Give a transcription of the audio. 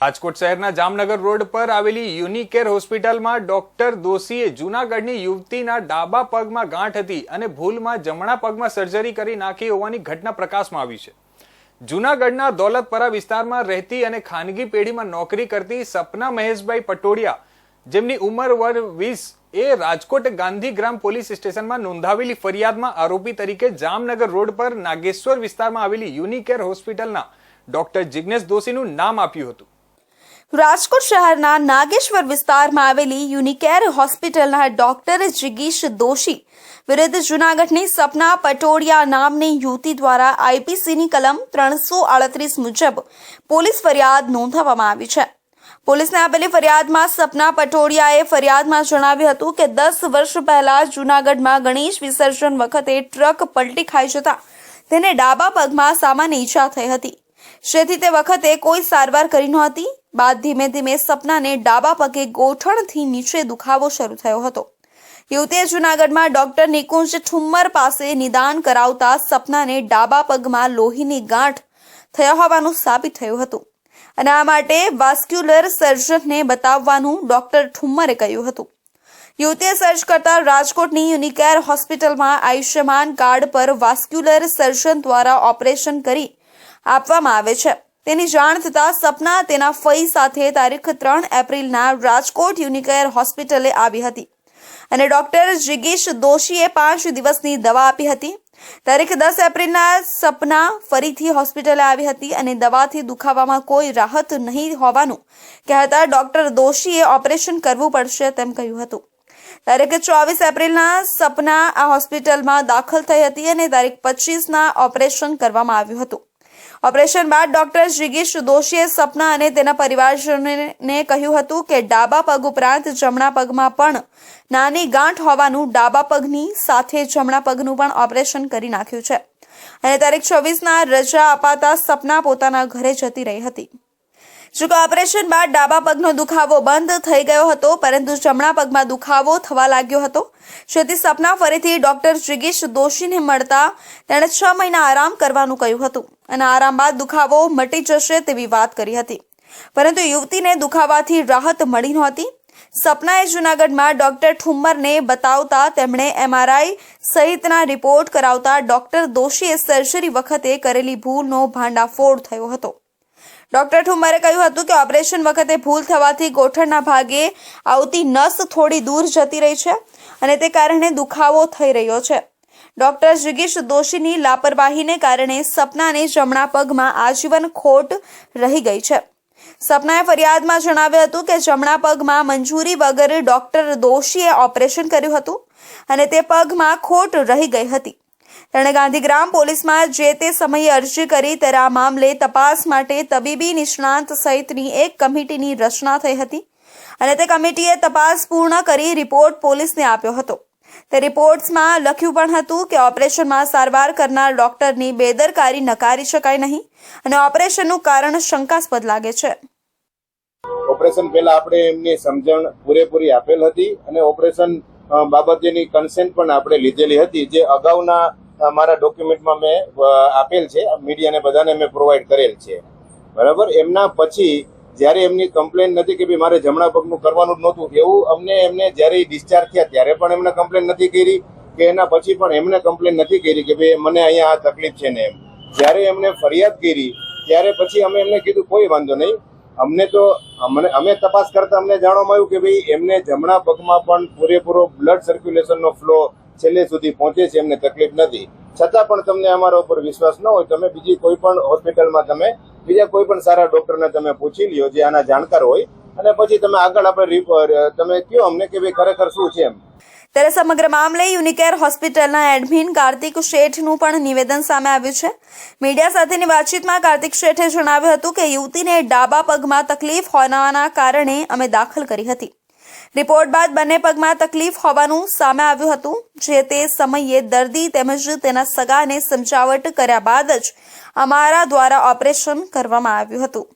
રાજકોટ શહેરના જામનગર રોડ પર આવેલી યુનિકેર હોસ્પિટલમાં ડોક્ટર દોશીએ જૂનાગઢની યુવતીના ડાબા પગમાં ગાંઠ હતી અને ભૂલમાં જમણા પગમાં સર્જરી કરી નાખી હોવાની ઘટના પ્રકાશમાં આવી છે. જૂનાગઢના દોલતપરા વિસ્તારમાં રહેતી અને ખાનગી પેઢીમાં નોકરી કરતી સપના મહેશભાઈ પટોડિયા, જેમની ઉંમર વર વીસ, એ રાજકોટ ગાંધીગ્રામ પોલીસ સ્ટેશનમાં નોંધાવેલી ફરિયાદમાં આરોપી તરીકે જામનગર રોડ પર નાગેશ્વર વિસ્તારમાં આવેલી યુનિકેર હોસ્પિટલના ડોક્ટર જિગ્નેશ દોશીનું નામ આપ્યું હતું. રાજકોટ શહેરના નાગેશ્વર વિસ્તારમાં આવેલી યુનિકેર હોસ્પિટલના ડોક્ટર જિગીશ દોશી વિરુદ્ધ જૂનાગઢની સપના પટોડિયા નામની યુવતી દ્વારા આઈપીસીની કલમ ત્રણસો આડત્રીસ મુજબ પોલીસ ફરિયાદ નોંધાવવામાં આવી છે. પોલીસને આપેલી ફરિયાદમાં સપના પટોડિયાએ ફરિયાદમાં જણાવ્યું હતું કે દસ વર્ષ પહેલા જૂનાગઢમાં ગણેશ વિસર્જન વખતે ટ્રક પલટી ખાઈ જતા તેને ડાબા પગમાં સામાન્ય ઈજા થઈ હતી. જેથી તે વખતે કોઈ સારવાર કરી નહોતી બાદ ધીમે ધીમે સપનાને ડાબા પગે ગોઠણથી નીચે દુખાવો શરૂ થયો હતો. યુવતીએ જૂનાગઢમાં ડોક્ટર નિકુંજ ઠુમ્મર પાસે નિદાન કરાવતા સપનાને ડાબા પગમાં લોહીની ગાંઠ થયા હોવાનું સાબિત થયું હતું. અને આ માટે વાસ્ક્યુલર સર્જનને બતાવવાનું ડોક્ટર ઠુમ્મરે કહ્યું હતું. યુવતીએ સર્ચ કરતા રાજકોટની યુનિકેર હોસ્પિટલમાં આયુષ્યમાન કાર્ડ પર વાસ્ક્યુલર સર્જન દ્વારા ઓપરેશન કરી આપવામાં આવે છે. તેની જાણ થતાં સપના તેના ફઈ સાથે તારીખ ત્રણ એપ્રિલના રાજકોટ યુનિકેર હોસ્પિટલે આવી હતી. અને ડોક્ટર જિગીશ દોશીએ પાંચ દિવસની દવા આપી હતી. તારીખ દસ એપ્રિલના સપના ફરીથી હોસ્પિટલે આવી હતી અને દવાથી દુખાવામાં કોઈ રાહત નહીં હોવાનું કહેતા ડોક્ટર દોશીએ ઓપરેશન કરવું પડશે તેમ કહ્યું હતું. તારીખ ચોવીસ એપ્રિલના સપના આ હોસ્પિટલમાં દાખલ થઈ હતી અને તારીખ પચીસના ઓપરેશન કરવામાં આવ્યું હતું. ઓપરેશન બાદ ડોક્ટર જિગીશ દોશીએ સપના અને તેના પરિવારજનોને કહ્યું હતું કે ડાબા પગ ઉપરાંત જમણા પગમાં પણ નાની ગાંઠ હોવાનું ડાબા પગની સાથે જમણા પગનું પણ ઓપરેશન કરી નાખ્યું છે. અને તારીખ છવ્વીસના રજા અપાતા સપના પોતાના ઘરે જતી રહી હતી. જોકે ઓપરેશન બાદ ડાબા પગનો દુખાવો બંધ થઈ ગયો હતો, પરંતુ જમણા પગમાં દુખાવો થવા લાગ્યો હતો. જેથી સપના ફરીથી ડોક્ટર જિગીશ દોશીને મળતા તેણે છ મહિના આરામ કરવાનું કહ્યું હતું અને આરામ બાદ દુખાવો મટી જશે તેવી વાત કરી હતી. પરંતુ યુવતીને દુખાવાથી રાહત મળી નહોતી. સપનાએ જૂનાગઢમાં ડોક્ટર ઠુમ્મરને બતાવતા તેમણે એમઆરઆઈ સહિતના રિપોર્ટ કરાવતા ડોક્ટર દોશીએ સર્જરી વખતે કરેલી ભૂલનો ભાંડાફોડ થયો હતો. ડોક્ટર ઠુમ્મરે કહ્યું હતું કે ઓપરેશન વખતે ભૂલ થવાથી ગોઠણના ભાગે આવતી નસ થોડી દૂર જતી રહી છે અને તે કારણે દુખાવો થઈ રહ્યો છે. ડોક્ટર જિગીશ દોશીની લાપરવાહીને કારણે સપનાને જમણા પગમાં આજીવન ખોટ રહી ગઈ છે. સપનાએ ફરિયાદમાં જણાવ્યું હતું કે જમણા પગમાં મંજૂરી વગર ડોક્ટર દોશીએ ઓપરેશન કર્યું હતું અને તે પગમાં ખોટ રહી ગઈ હતી. તેણે ગાંધીગ્રામ પોલીસમાં જે તે સમયે અરજી કરી ત્યારે આ મામલે તપાસ માટે તબીબી નિષ્ણાંત સહિતની એક કમિટીની રચના થઈ હતી અને તે કમિટીએ તપાસ પૂર્ણ કરી રિપોર્ટ પોલીસને આપ્યો હતો. તે રિપોર્ટ્સમાં લખ્યું પણ હતું કે ઓપરેશનમાં સારવાર કરનાર ડોક્ટરની બેદરકારી નકારી શકાય નહીં અને ઓપરેશનનું કારણ શંકાસ્પદ લાગે છે. ઓપરેશન પહેલા આપણે એમની સમજણ પૂરેપૂરી આપેલ હતી અને ઓપરેશન બાબતેની કન્સેન્ટ પણ આપણે લીધેલી હતી જે અગાઉના મારા ડોક્યુમેન્ટમાં મેં આપેલ છે. મીડિયાને બધાને મેં પ્રોવાઈડ કરેલ છે. બરાબર? એમના પછી જ્યારે એમની કમ્પ્લેન નથી કે ભાઈ મારે જમણા પગનું કરવાનું જ નહોતું, એવું અમને એમને જ્યારે ડિસ્ચાર્જ થયા, ત્યારે પણ એમને કમ્પ્લેન નથી કરી કે એના પછી પણ એમને કમ્પ્લેન નથી કરી કે ભાઈ મને અહીંયા આ તકલીફ છે ને એમ. જ્યારે એમને ફરિયાદ કરી, ત્યારે પછી અમે એમને કીધું, કોઈ વાંધો નહીં. અમને તો, અમને, અમે તપાસ કરતા અમને જાણવામાં આવ્યું કે ભાઈ એમને જમણા પગમાં પણ પૂરેપૂરો બ્લડ સર્ક્યુલેશનનો ફ્લો છેલ્લે સુધી પહોંચે છે એમને તકલીફ નથી. છતાં પણ તમને અમારા ઉપર વિશ્વાસ ન હોય, તમે બીજી કોઈ પણ હોસ્પિટલમાં તમે, બીજા કોઈ પણ સારા ડોક્ટરને તમે પૂછી લ્યો જે આના જાણકાર હોય, અને પછી તમે આગળ આપણે તમે કયો અમને કે ભાઈ ખરેખર શું છે એમ. ત્યારે સમગ્ર મામલે યુનિકેર હોસ્પિટલના એડમિન કાર્તિક શેઠનું પણ નિવેદન સામે આવ્યું છે. મીડિયા સાથેની વાતચીતમાં કાર્તિક શેઠે જણાવ્યું હતું કે યુવતીને ડાબા પગમાં તકલીફ હોવાના કારણે અમે દાખલ કરી હતી. રિપોર્ટ બાદ બંને પગમાં તકલીફ હોવાનું સામે આવ્યું હતું, જે તે સમયે દર્દી તેમજ તેના સગાને સમજાવટ કર્યા બાદ જ અમારા દ્વારા ઓપરેશન કરવામાં આવ્યું હતું.